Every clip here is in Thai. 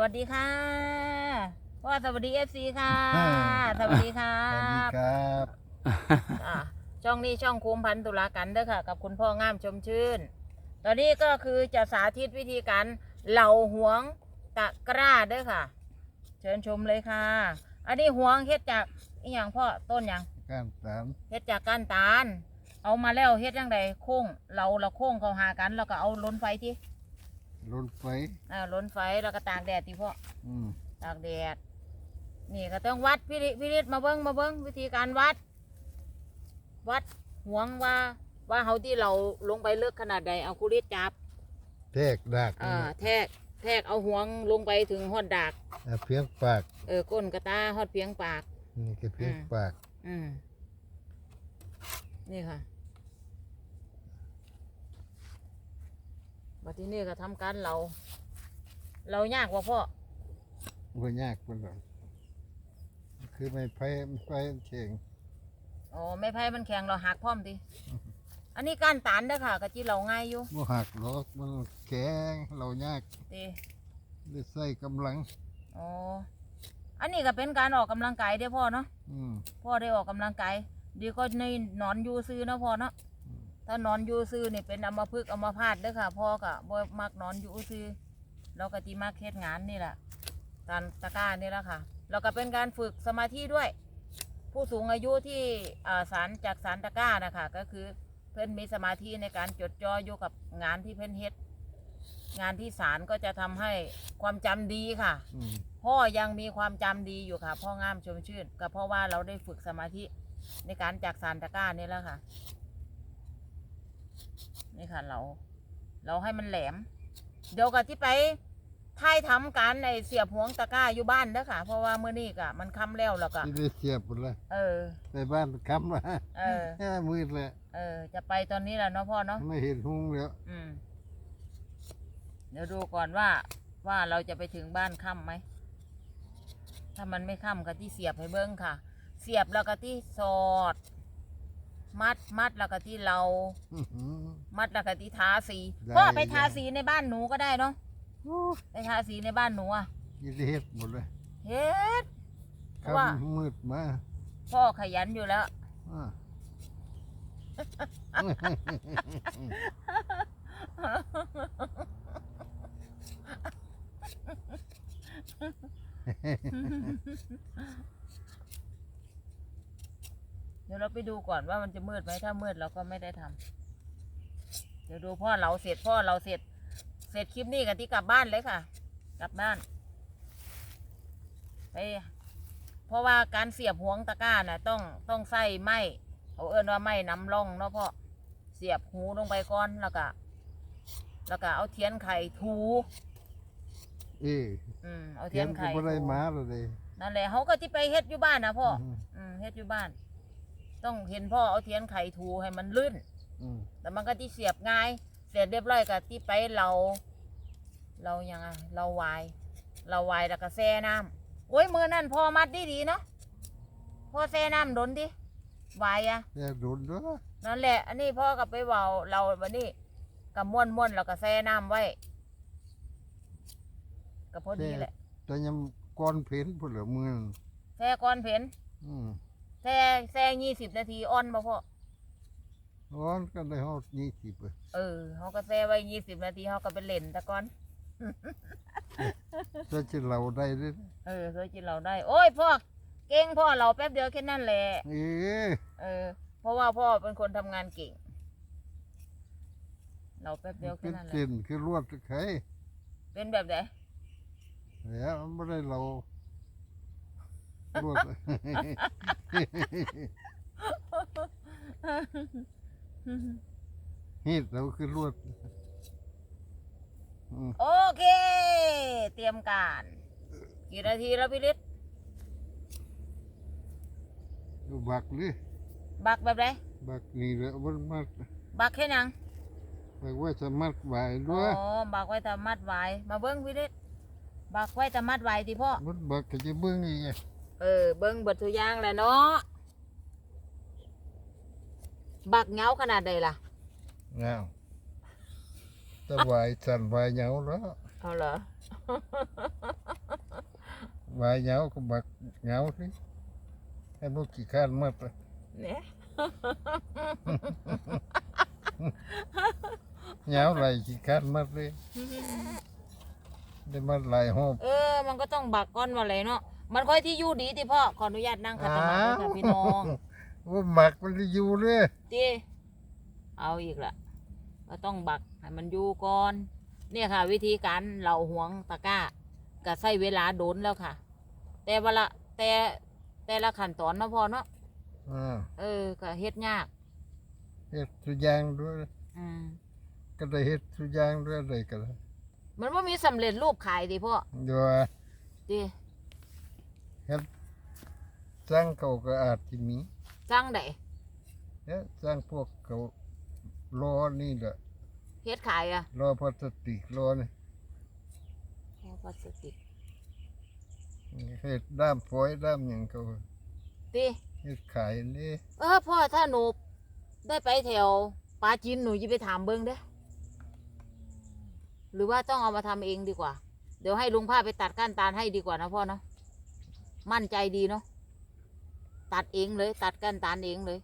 วัสดีค่ะพ่อสวัสดีเอฟซีค่ะอ่าสวัสดีค่ะสวัสดีครับอ่าช่องนี้ช่องคุมพันธุลากันเด้อค่ะ กับคุณพ่องามชมชื่น ตอนนี้ก็คือจะสาธิตวิธีการเหล่าหวงตะกร้าเด้อค่ะ เชิญชมเลยค่ะ อันนี้หวงเฮ็ดจากอหย่างพ่อต้นหยังการสามเฮ็ดจากก้านตาล เอามาแล้วเฮ็ดยังไงโค้งเราเราโค้งเขาหากัน แล้วก็เอาล้นไฟที่ รถไฟอ่าล้นไฟแล้วก็ตากแดดที่พ่ออืมตากแดด นี่ก็ต้องวัดพิริพิริมาเบิ้งมาเบิ้งวิธีการวัด วัดห่วงว่าว่าเขาที่เราลงไปลึกขนาดใดเอาคุริดจับแทกดักอ่าแทกแทกเอาห่วงลงไปถึงหอดดากอะเพียงปากเออก้นกระตาหอดเพียงปาก นี่ก็เพียงอืมปาก อืมนี่ค่ะ บัดทีนี้ก็ทำการเรา เรายากกว่าพ่อ ว่ายากมันหรอกคือไม่ไพ่ไม่ไพ่เข่งอ๋อไม่ไพ่มันแข็งเราหักพร้อมทีอันนี้ก้านตานเด้อค่ะกะจีเราง่ายอยู่บ่หักหรอกมันแข็งเรายากตีได้ใส่กำลัง อ๋อ อันนี้ก็เป็นการออกกำลังกายเด้อพ่อเนาะ อืมพ่อได้ออกกำลังกาย ดีก็ในนอนอยู่ซื้อเนาะพ่อเนาะอืม ถ้านอนอยู่ซื้อนี่เป็นอัมพฤกษ์อัมพาตเด้อค่ะพ่อก็บ่มักนอนอยู่ซื้อเราก็จีมักเฮ็ดงานนี่แหละการตะกร้านี่แหละค่ะแล้วก็เป็นการฝึกสมาธิด้วย ผู้สูงอายุที่อ่าสารจากสารตะกร้านะคะก็คือเพื่อนมีสมาธิในการจดจ่ออยู่กับงานที่เพื่อนเฮ็ดงานที่ศาลก็จะทำให้ความจำดีค่ะอืมพ่อยังมีความจำดีอยู่ค่ะ พ่องามชมชื่น ก็เพราะว่าเราได้ฝึกสมาธิในการจากสารตะกร้านี่แล้วค่ะ นี่ค่ะเราเราให้มันแหลม เดี๋ยวกับที่ไปท้ายทำการในเสียบหวงตะกร้าอยู่บ้านเด้อค่ะ เพราะว่าเมื่อนี้ก็มันค่ำแล้วแล้วก็ที่ได้เสียบหมดเลยเออ ในบ้านคำละเออ แค่มืดเลยเออ จะไปตอนนี้แหละเนาะพ่อเนาะไม่เห็นหุงแล้วอืม เดี๋ยวดูก่อนว่าว่าเราจะไปถึงบ้านค่ำไหม ถ้ามันไม่ค่ำก็ที่เสียบให้เบิ้งค่ะ เสียบแล้วก็ที่สอด มัดมัดแล้วก็ที่เรา อื้อหือ มัดแล้วก็ที่ทาสีได้พ่อไปทาได้สีในบ้านหนูก็ได้เนาะโอ้ไปทาสีในบ้านหนูอะยได้เฮ็ดหมดเลยเฮ็ด เพราะว่า คำมืดมาพ่อขยันอยู่แล้ว อ่า เดี๋ยวเราไปดูก่อนว่ามันจะมืดไหมถ้ามืดเราก็ไม่ได้ทำเดี๋ยวดูพ่อเราเสร็จพ่อเราเสร็จ เสร็จคลิปนี้กันที่กลับบ้านเลยค่ะ กลับบ้านไปเพราะว่าการเสียบหวงตะกร้าน่ะ ต้องต้องใส่ไม้เอาเอิ้นว่าไม้น้ำร่องเนาะพ่อเสียบหูลงไปก่อนแล้วก็แล้วก็เอาเทียนไข่ถูเอ้ยอืมเอาเทีเทียยนนก็ไข่บ่ได้ถูมาแล้วเลยนั่นแหละเขาก็ที่ไปเฮ็ดอยู่บ้านนะพ่ออืมอืมเฮ็ดอยู่บ้าน ต้องเห็นพ่อเอาเทียนไขถูให้มันลื่น อืมแต่มันก็ที่เสียบง่าย เสร็จเรียบร้อยก็ที่ไปเรา เรายังไงเราวาย เราวายแล้วก็แช่น้ำโอ้ยมือนั่นพ่อมัดดีดีๆเนาะพ่อแช่น้ำดนดิวายอะแต่โดนด้วยนั่นแหละ อันนี้พ่อก็ไปเบาเราวันนี้ก็ม้วนม้วนๆแล้วก็แช่น้ำไว้ก็พอดีแหละแต่ยังก้อนเพ้นพุ่นเหลือมือนั่นแช่ก่อนเพ็นอืม แช่แช่ยี่สิบนาทีอ่อนบ่พ่อร้อนก็ได้ฮอดยี่สิบเลยเออเขาก็แช่ไว้ยี่สิบนาทีเขาก็ไปเล่นตะก่อน จะจะเราได้ด้วยเออเคยกินเราได้ โอ้ยพ่อเก่งพ่อเราแป๊บเดียวแค่นั้นแหละเอ๊ะเออ เพราะว่าพ่อเป็นคนทำงานเก่ง เราแป๊บเดียวแค่เป็นนั้นแหละเส้นคือลวดไข่เป็นแบบไหนแล้วมันไม่ได้เราลวด ฮีดเราคือลวดอืมโอเค เตรียมการ กี่นาทีแล้วพี่ฤทธิ์ดูบักเลยบักแบบไหนบักนี่แหละมันมัดบักแค่นังบักว่าจะมัดไว้อ๋ด้อวยบักไว้แต่มัดไว้มาเบิ้งพี่ฤทธิ์บักไว้แต่มัดไว้ที่พ่อมันบักก็จะเบิ่งอีกไง เออ เบิ้งเบิดทุกอย่างแหละเนาะบักเหงาขนาดใดล่ะเงาแต่ไหวสั่นไหวเหงาแล้วเอาเหรอ วายเหงาก็บักเหงาสิให้พวกขี้ข้านมัดอะเนี่ย เหงาไหลขี้ข้านมัดเลยได้มัดหลายหอบ เออ มันก็ต้องบักก้อนมาเลยเนาะ มันค่อยที่อยู่ดีที่พ่อขออนุญาตนั่งขัดสมาธิค่ะพี่น้องว่าหมักมันจะอยู่เลยตีเอาอีกละก็ต้องบักให้มันอยู่ก่อน เนี่ยค่ะ วิธีการเหล่าหวงตะกร้าก็ใช้เวลาโดนแล้วค่ะ แต่เวลาแต่แต่ละขั้นตอนเนาะพ่อเนาะอ่าเออก็เฮ็ดยากเฮ็ดทุกอย่างด้วยอืมก็ได้เฮ็ดทุกอย่างด้วยอะไรก็ได้มันว่ามีสำเร็จรูปขายดิพ่อเดี๋ยวว่าดิ เฮ็ดสร้างเขาก็อาจจะมีจ้างไดเอ๊ะสร้างพวกเขาล้อนี่แหละเฮ็ดขายอะล้อพลาสติกล้อนี่แค่พลาสติกเฮ็ดด้ามฝอยด้ามหยังเขาดิเฮ็ดขายนี่เออพ่อถ้าหนูได้ไปแถวปาจีนหนูจะไปถามเบิ้งเด้อหรือว่าต้องเอามาทำเองดีกว่า เดี๋ยวให้ลุงผ้าไปตัดก้านตาลให้ดีกว่านะพ่อเนาะ มั่นใจดีเนาะตัดเองเลย ตัดก้านตาลเองเลย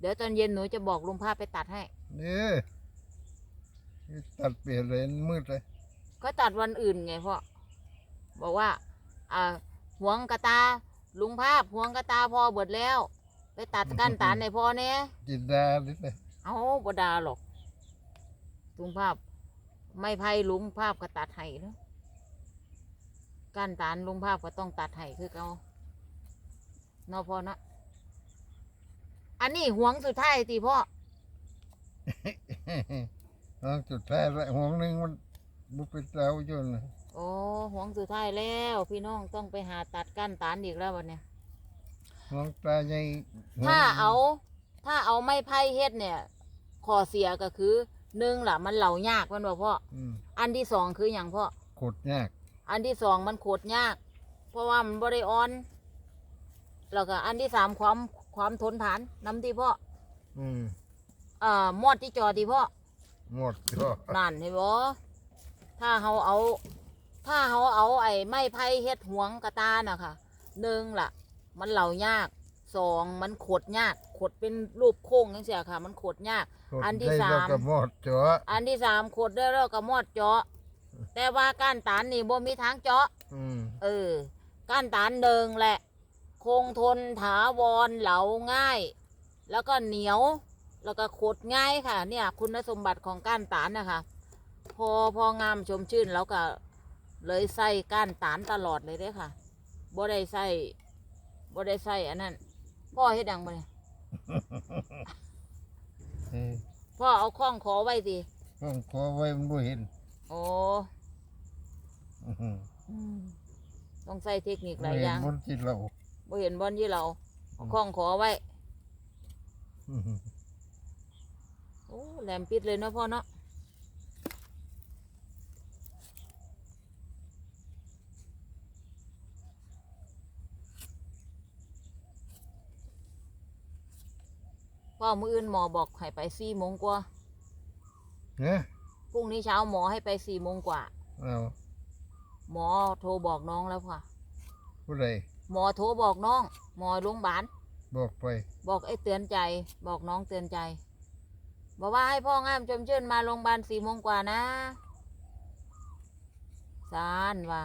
เดี๋ยวตอนเย็นหนูจะบอกลุงผ้าไปตัดให้ นี่ตัดเปลี่ยนเลยมืดเลย ก็ตัดวันอื่นไงพ่อบอกว่า อ่าหวงกระตา ลุงภาพหวงกระตาพอเบิดแล้ว ไปตัดก้านตาลในพ่อเนี่ยจินดาดิเลยเอาบดาหรอกลุงภาพ ไม่ไพ่ลุงภาพก็ตัดให้เนาะ ก้านตาลลุงภาพก็ต้องตัดให้คือเขาเนาะพ่อเนาะอันนี้หวงสุดท้ายตีพ่อน้องสุดท้ายละห่วงหนึงมันบุกไปเตาอยู่นะโอ้หวงสุดท้ายแล้ว พี่น้องต้องไปหาตัดก้านตาลอีกแล้ววันเนี้ยห่วงตาใหญ่ห่วงถ้าเอา ถ้าเอาไม้ไผ่เฮ็ดเนี่ยข้อเสียก็คือหนึ่งล่ะ มันเหล่ายากมันบอกพ่ออืมอันที่สองคืออย่างพ่อขดยาก อันที่สองมันโขดยาก เพราะว่ามันบริออน แล้วก็อันที่สามความความทนทานน้ำที่พ่ออืมเอ่อมอดที่จอที่พ่อหมดก็นั่นเห็นบ่ถ้าเขาเอา ถ้าเขาเอาไอ้ไม้ไผ่เฮ็ดหวงกระตาน่ะค่ะหนึ่งล่ะ มันเหล่ายากสองมันขดยากขดเป็นรูปโค้งจังเสียค่ะ มันขดยากขดอันที่ได้สามแล้วก็หมดเจาะอันที่สามขดได้แล้วก็มอดเจาะ แต่ว่าก้านตาลนี่บ่มีทางเจาะ อืมเออ ก้านตาลเดิงแหละ คงทนถาวรเหลาง่าย แล้วก็เหนียว แล้วก็ขดง่ายค่ะ เนี่ย คุณสมบัติของก้านตาลนะคะ พอพองามชมชื่นแล้วก็ เลยใส่ก้านตาลตลอดเลยเด้อค่ะบ่ได้ใส่บ่ได้ใส่อันนั้นพ่อเฮ็ดหยังบ่เนี่ยเออพ่อเอาข้องขอไว้สิต้องขอไว้มันบ่เห็น โอ้อื้อหืออืมต้องใส่เทคนิคหบ่ลายอเห็นย่างบนที่เราบ่เห็นบอลที่เราเอาข้องขอไว้อื้อหือโอ้แหลมปิดเลยเนาะพ่อเนาะพ่อมืออื่นหมอบอกให้ไปสี่โมงกว่าเนี่ย พรุ่งนี้เช้าหมอให้ไปสี่โมงกว่า เอาหมอโทรบอกน้องแล้วค่ะ ผู้ใดหมอโทรบอกน้อง หมอโรงพยาบาลบอกไปบอกไอ้เตือนใจ บอกน้องเตือนใจ บอกว่าให้พ่องามชมชื่นมาโรงพยาบาลสี่โมงกว่านะสารว่า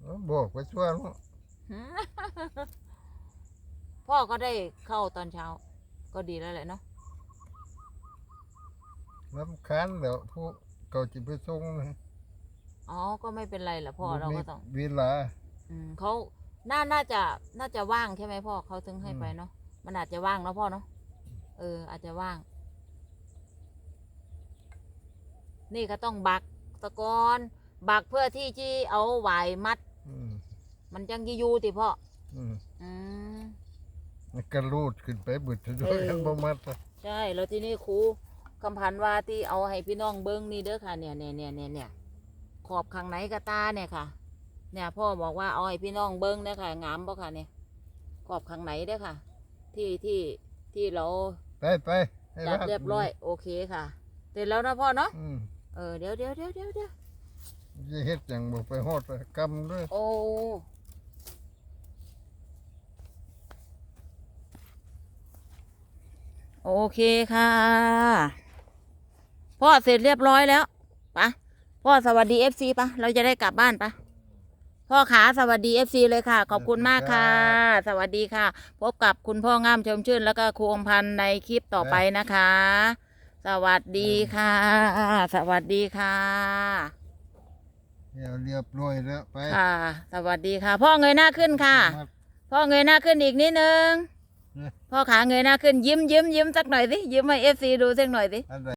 เอาบอกไปช่วยเนาะพ่อก็ได้เข้าตอนเช้า ก็ดีแล้วแหละเนาะ รำคาญแล้วผู้เขาจะไปส่งนะอ๋อ ก็ไม่เป็นไรแหละพ่อเราก็ต้องเวลาอืมเขาน่าน่าจะน่าจะว่างใช่ไหมพ่อเขาถึงให้อืมไปเนาะมันอาจจะว่างเนาะพ่อเนาะเออ อาจจะว่าง นี่ก็ต้องบักตะกอนบักเพื่อที่ที่เอาไหวายมัดอืมมันจังยีอยูติพ่ออืมอืมมันก็รูดขึ้นไปเบึดด้วยเออกันบ่มัดอะใช่แล้วที่นี่ครู คำพันธ์ว่าที่เอาให้พี่น้องเบิ้งนี่เด้อค่ะเนี่ยเนี่ยเนี่ยเนี่ยเนี่ยขอบข้างไหนกระตาเนี่ยค่ะ เนี่ยพ่อบอกว่าเอาให้พี่น้องเบิ้งเด้อค่ะงามบ่ค่ะเนี่ยขอบข้างไหนเด้อค่ะ ที่ที่ที่เราไปไปให้จัดลาดเรียบร้อยโอเคค่ะเสร็จแล้วนะพ่อเนาะอืมเออเดี๋ยวเดี๋ยวเดี๋ยวเดี๋ยวเดี๋ยวยจะเฮ็ดหยังบ่ไปฮอดกรรมเด้อโอ้โอเคค่ะ พ่อเสร็จเรียบร้อยแล้วปะพ่อสวัสดีเอฟซีปะเราจะได้กลับบ้านปะพ่อขาสวัสดีเอฟซีเลยค่ะ ขอบคุณมากค่ะ สวัสดีค่ะ พบกับคุณพ่องามชมชื่น แล้วก็ครูอมพันธ์ในคลิปต่อไปนะคะ สวัสดีค่ะ สวัสดีค่ะเดี๋ยวเรียบร้อยแล้วไปค่ะ สวัสดีค่ะ พ่อเงยหน้าขึ้นค่ะมาพ่อเงยหน้าขึ้นอีกนิดนึงเนี่ยพ่อขาเงยหน้าขึ้นยิ้มยิ้มยิ้มสักหน่อยสิยิ้มให้เอฟซีดูสักหน่อยสิอันใด